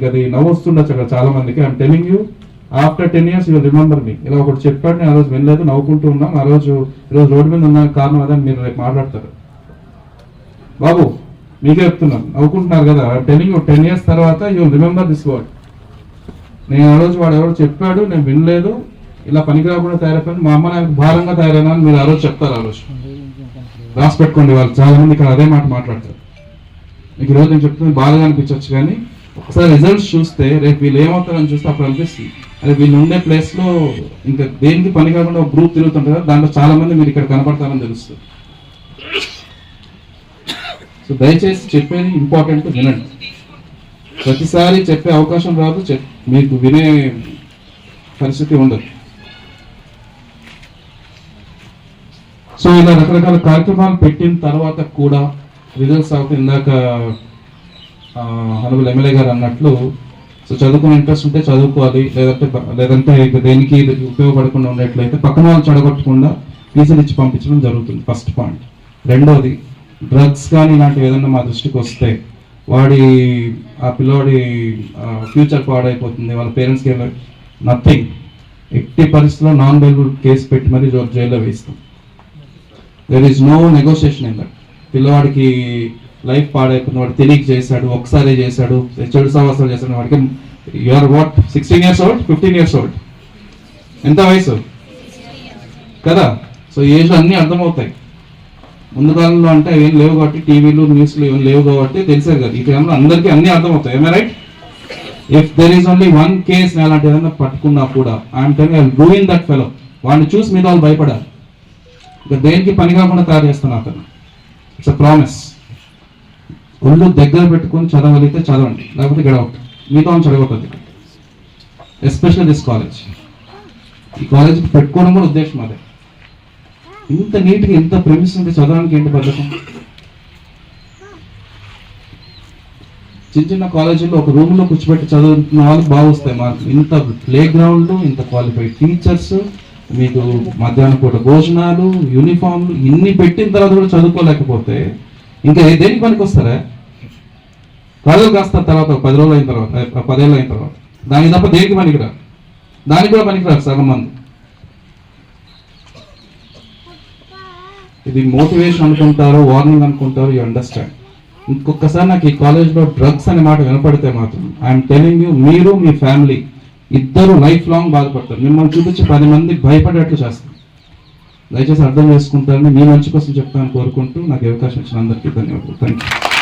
మీకు అది నవ్వు అక్కడ చాలా మందికి I'm telling you after ten years you remember me ఇలా ఒకటి చెప్పాడు నేను ఆ రోజు వినలేదు నవ్వుకుంటూ ఉన్నాం. ఆ రోజు ఈరోజు రోడ్డు మీద ఉన్న కారణం అదే మీరు రేపు మాట్లాడతారు. బాబు మీకే చెప్తున్నాను నవ్వుకుంటున్నారు కదా. టెలింగ్ యూ టెన్ ఇయర్స్ తర్వాత యూ రిమెంబర్ దిస్ వర్డ్ నేను ఆ రోజు వాడు ఎవరో చెప్పాడు నేను వినలేదు. ఇలా పనికి రాకుండా తయారైపోయింది మా అమ్మ నాకు భారంగా తయారైనా అని మీరు ఆ రోజు చెప్తారు ఆ రోజు. రాసి పెట్టుకోండి వాళ్ళు. చాలా మంది ఇక్కడ అదే మాట మాట్లాడతారు. మీకు ఈరోజు నేను చెప్తుంది బాధగా అనిపించవచ్చు కానీ అసలు రిజల్ట్స్ చూస్తే రేపు వీళ్ళు ఏమవుతారని చూస్తే అప్పుడు అనిపిస్తుంది. అదే వీళ్ళు ఉండే ప్లేస్లో ఇంకా దేనికి పని కాకుండా ఒక గ్రూప్ తిరుగుతుంటారు కదా దాంట్లో చాలా మంది మీరు ఇక్కడ కనపడతారని తెలుస్తుంది. సో దయచేసి చెప్పేది ఇంపార్టెంట్ వినండి. ప్రతిసారి చెప్పే అవకాశం రాదు మీకు వినే పరిస్థితి ఉండదు. సో ఇలా రకరకాల కార్యక్రమాలు పెట్టిన తర్వాత కూడా రిజల్ట్స్ అవుతుంది ఇందాక హనుబుల్ ఎమ్మెల్యే గారు అన్నట్లు సో చదువుకునే ఇంట్రెస్ట్ ఉంటే చదువుకోవాలి లేదంటే లేదంటే దేనికి ఉపయోగపడకుండా ఉండేట్లయితే పక్కన వాళ్ళు చెడగొట్టకుండా ఫీజులు ఇచ్చి పంపించడం జరుగుతుంది ఫస్ట్ పాయింట్ రెండోది డ్రగ్స్ కానీ ఇలాంటివి ఏదైనా మా దృష్టికి వస్తే వాడి ఆ పిల్లోడి ఫ్యూచర్ పాడైపోతుంది వాళ్ళ పేరెంట్స్కి నథింగ్ ఎట్టి పరిస్థితుల్లో నాన్ బెయిలబుల్ కేసు పెట్టి మరీ జైల్లో వేస్తాం there is no negotiation in that పిల్లవాడికి లైఫ్ పాడైపోయిన వాడు తెలియక చేశాడు ఒకసారి చేశాడు చెడు సంవత్సరాలు చేశాడు. వాడికి you are what sixteen years old fifteen years old ఎంత వయసు? కదా? సో ఏజ్ అన్నీ అర్థమవుతాయి. ముందు కాలంలో అంటే ఏం లేవు కాబట్టి టీవీలు న్యూస్లు ఏం లేవు కాబట్టి తెలిసారు కదా. ఈ టైంలో అందరికీ అన్నీ అర్థమవుతాయి. ఏమే right if there is only one case అలాంటి ఏదైనా పట్టుకున్నా కూడా I'm telling doing that fellow వాడిని చూసి మీద వాళ్ళు భయపడాలి. ఇక దేనికి పని కాకుండా తయారు చేస్తున్నా అతను. ఇట్స్ అ ప్రామిస్ ఒళ్ళు దగ్గర పెట్టుకొని చదవగలిగితే చదవండి లేకపోతే గడవట్ మీతో చదవకూడదు. ఎస్పెషల్ దిస్ కాలేజ్ ఈ కాలేజ్ పెట్టుకోవడం కూడా ఉద్దేశం అదే. ఇంత నీట్గా ఇంత ప్రెమిస్ ఉంటే చదవడానికి ఏంటి పథకం చిన్న చిన్న కాలేజీల్లో ఒక రూమ్లో కూర్చోబెట్టి చదువుతున్న వాళ్ళకి బాగా వస్తాయి మార్కులు. ఇంత ప్లే గ్రౌండ్ ఇంత క్వాలిఫైడ్ టీచర్స్ మీకు మధ్యాహ్నం పూట భోజనాలు యూనిఫామ్లు ఇన్ని పెట్టిన తర్వాత కూడా చదువుకోలేకపోతే ఇంకా దేనికి పనికి వస్తారా కళ్ళు కాస్తారు తర్వాత పది రోజులు అయిన తర్వాత పదేళ్ళు అయిన తర్వాత. దానికి తప్ప దేనికి పనికిరా? దానికి కూడా పనికిరారు సగం మంది. ఇది మోటివేషన్ అనుకుంటారు వార్నింగ్ అనుకుంటారు యూ అండర్స్టాండ్. ఇంకొకసారి నాకు ఈ కాలేజ్లో డ్రగ్స్ అనే మాట వినపడితే మాత్రం ఐఎమ్ టెలింగ్ యూ మీరు మీ ఫ్యామిలీ ఇద్దరు లైఫ్ లాంగ్ బాధపడతారు. మిమ్మల్ని చూపించి పది మంది భయపడేట్లు చేస్తారు. దయచేసి అర్థం చేసుకుంటారని మీ మంచి కోసం చెప్తాను కోరుకుంటూ నాకు అవకాశం ఇచ్చిన అందరికీ ధన్యవాదాలు. Thank you